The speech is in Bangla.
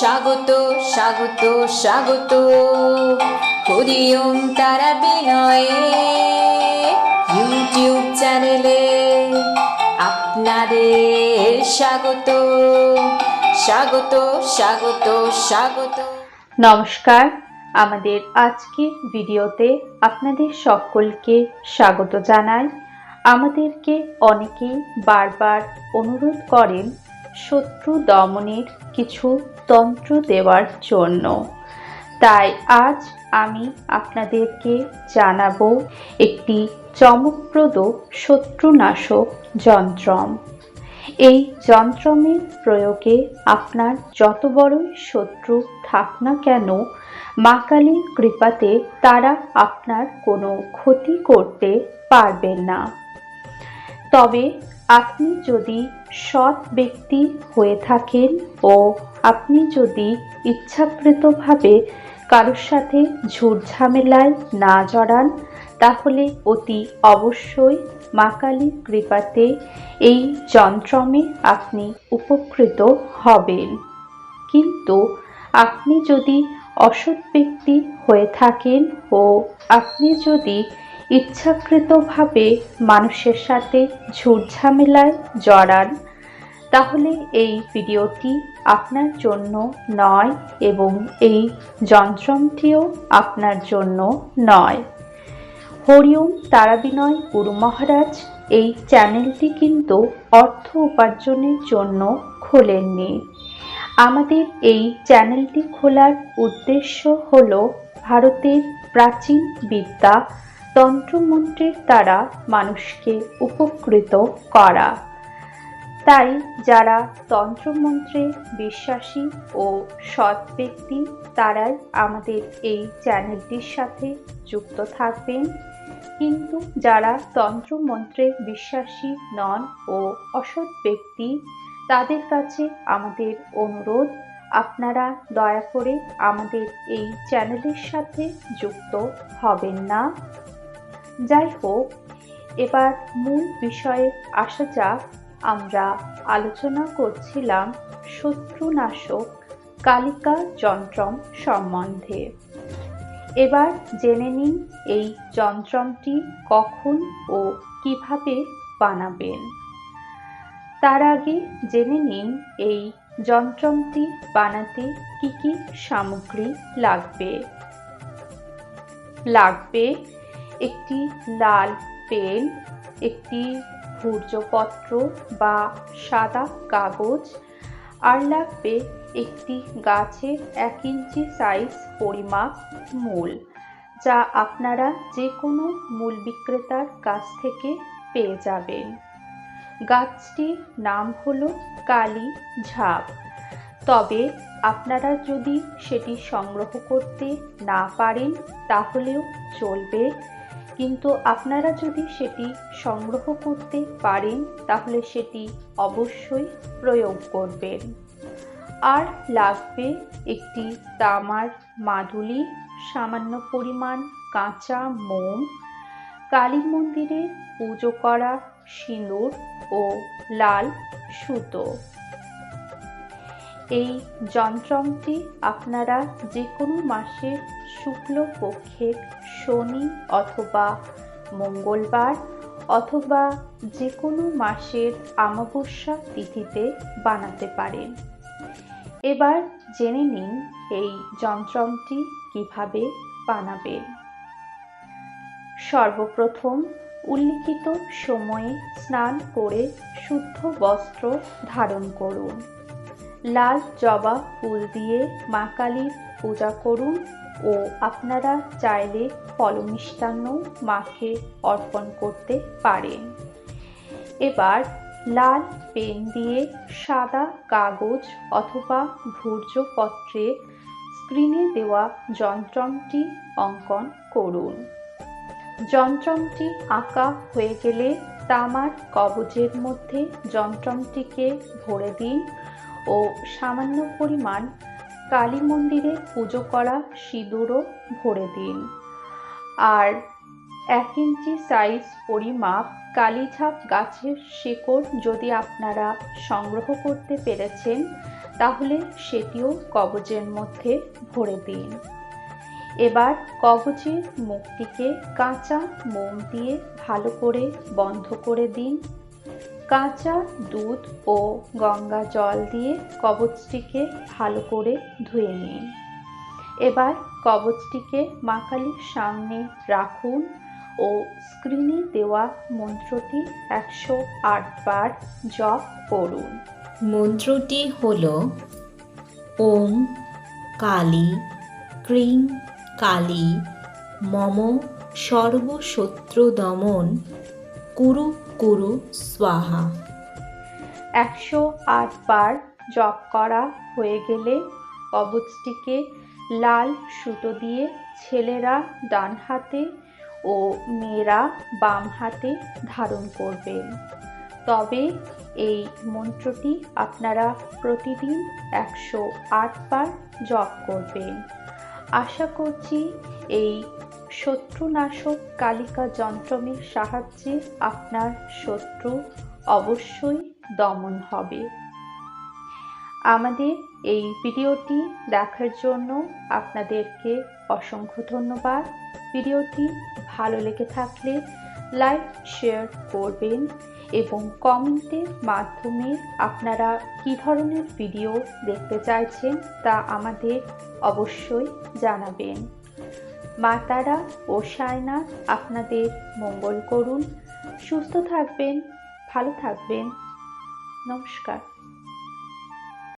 স্বাগত স্বাগত স্বাগত। হরিওম তারা বিনয়ে। ইউটিউব চ্যানেলে আপনাদের স্বাগত। স্বাগত স্বাগত স্বাগত। নমস্কার। আমাদের আজকের ভিডিওতে আপনাদের সকলকে স্বাগত জানাই। আমাদেরকে অনেকেই বারবার অনুরোধ করেন শত্রু দমনের কিছু তন্ত্র দেওয়ার জন্য। তাই আজ আমি আপনাদেরকে জানাব একটি চমকপ্রদ শত্রুনাশক যন্ত্রম। এই যন্ত্রমের প্রয়োগে আপনার যত বড়ই শত্রু থাক না কেন, মা কালীর কৃপাতে তারা আপনার কোনো ক্ষতি করতে পারবেন না। তবে আপনি যদি সৎ ব্যক্তি হয়ে থাকেন ও আপনি যদি ইচ্ছাকৃতভাবে কারোর সাথে ঝুট ঝামেলায় না জড়ান, তাহলে অতি অবশ্যই মা কালীর কৃপাতে এই যন্ত্রমে আপনি উপকৃত হবেন। কিন্তু আপনি যদি অসৎ ব্যক্তি হয়ে থাকেন ও আপনি যদি ইচ্ছাকৃতভাবে মানুষের সাথে ঝুটঝামেলায় জড়ান। তাহলে এই ভিডিওটি আপনার জন্য নয় এবং এই যন্ত্রমটিও আপনার জন্য নয়। হরিওম তারাবিনয় গুরু মহারাজ এই চ্যানেলটি কিন্তু অর্থ উপার্জনের জন্য খোলেননি। আমাদের এই চ্যানেলটি খোলার উদ্দেশ্য হল ভারতের প্রাচীন বিদ্যা তন্ত্রমন্ত্রের দ্বারা মানুষকে উপকৃত করা। তাই যারা তন্ত্রমন্ত্রে বিশ্বাসী ও সৎ ব্যক্তি, তারাই আমাদের এই চ্যানেলটির সাথে যুক্ত থাকবেন। কিন্তু যারা তন্ত্রমন্ত্রে বিশ্বাসী নন ও অসৎ ব্যক্তি, তাদের কাছে আমাদের অনুরোধ, আপনারা দয়া করে আমাদের এই চ্যানেলের সাথে যুক্ত হবেন না। যাই হোক এবার মূল বিষয়ে আসা যাক। আমরা আলোচনা করছিলাম শত্রুনাশক কালিকা যন্ত্রম সম্বন্ধে। এবার জেনে নিন এই যন্ত্রমটি কখন ও কীভাবে বানাবেন। তার আগে জেনে নিন এই যন্ত্রমটি বানাতে কি কি সামগ্রী লাগবে। লাগবে একটি লাল পেন, একটি ভূর্জপত্র বা সাদা কাগজ, আর লাগবে একটি গাছের এক ইঞ্চি সাইজ পরিমাপ মূল, যা আপনারা যে কোনো মূল বিক্রেতার কাছ থেকে পেয়ে যাবেন। গাছটির নাম হলো কালী ঝাপ। তবে আপনারা যদি সেটি সংগ্রহ করতে না পারেন, তাহলেও চলবে কিন্তু আপনারা যদি সেটি সংগ্রহ করতে পারেন, তাহলে সেটি অবশ্যই প্রয়োগ করবেন। আর লাগবে একটি তামার মাদুলি, সামান্য পরিমাণ কাঁচা মোম, কালী মন্দিরে পুজো করা সিঁদুর ও লাল সুতো। এই যন্ত্রমটি আপনারা যে কোনো মাসের শুক্লপক্ষের শনি অথবা মঙ্গলবার অথবা যে কোনো মাসের অমাবস্যা তিথিতে বানাতে পারেন। এবার জেনে নিন এই যন্ত্রমটি কীভাবে বানাবেন। সর্বপ্রথম উল্লিখিত সময়ে স্নান করে শুদ্ধ বস্ত্র ধারণ করুন। লাল জবা ফুল দিয়ে মা কালীর পূজা করুন ও আপনারা চাইলে ফল মিষ্টান্ন মাকে অর্পণ করতে পারেন। এবার লাল পেন দিয়ে সাদা কাগজ অথবা ভূর্জপত্রে স্ক্রিনে দেওয়া যন্ত্রমটি অঙ্কন করুন। যন্ত্রমটি আঁকা হয়ে গেলে তামার কবজের মধ্যে যন্ত্রমটিকে ভরে দিন ও সামান্য পরিমাণ কালী মন্দিরে পুজো করা সিঁদুরও ভরে দিন। আর এক ইঞ্চি সাইজ পরিমাপ কালিঝাপ গাছের শেকড় যদি আপনারা সংগ্রহ করতে পেরেছেন, তাহলে সেটিও কবজের মধ্যে ভরে দিন। এবার কবজের মুখটিকে কাঁচা মোম দিয়ে ভালো করে বন্ধ করে দিন। কাঁচা দুধ ও গঙ্গা জল দিয়ে কবচটিকে ভালো করে ধুয়ে নিন। এবার কবচটিকে মা কালীর সামনে রাখুন ও স্ক্রিনে দেওয়া মন্ত্রটি একশো আট বার জপ করুন। মন্ত্রটি হল, ওম কালী ক্রিং কালী মম সর্বশত্রু দমন কুরু কুরু, স্বাহা। একশো বার জপ করা হয়ে গেলে কবচটিকে লাল সুতো দিয়ে ছেলেরা ডান হাতে ও মেয়েরা বাম হাতে ধারণ করবেন তবে এই মন্ত্রটি আপনারা প্রতিদিন একশো আট বার জপ করবেন। আশা করছি এই শত্রুনাশক কালিকা যন্ত্রমের সাহায্যে আপনার শত্রু অবশ্যই দমন হবে। আমাদের এই ভিডিওটি দেখার জন্য আপনাদেরকে অসংখ্য ধন্যবাদ। ভিডিওটি ভালো লেগে থাকলে লাইক, শেয়ার করবেন এবং কমেন্টের মাধ্যমে আপনারা কী ধরনের ভিডিও দেখতে চাইছেন তা আমাদের অবশ্যই জানাবেন। মা তারা ও সায়না আপনাদের মঙ্গল করুন। সুস্থ থাকবেন ভালো থাকবেন। নমস্কার।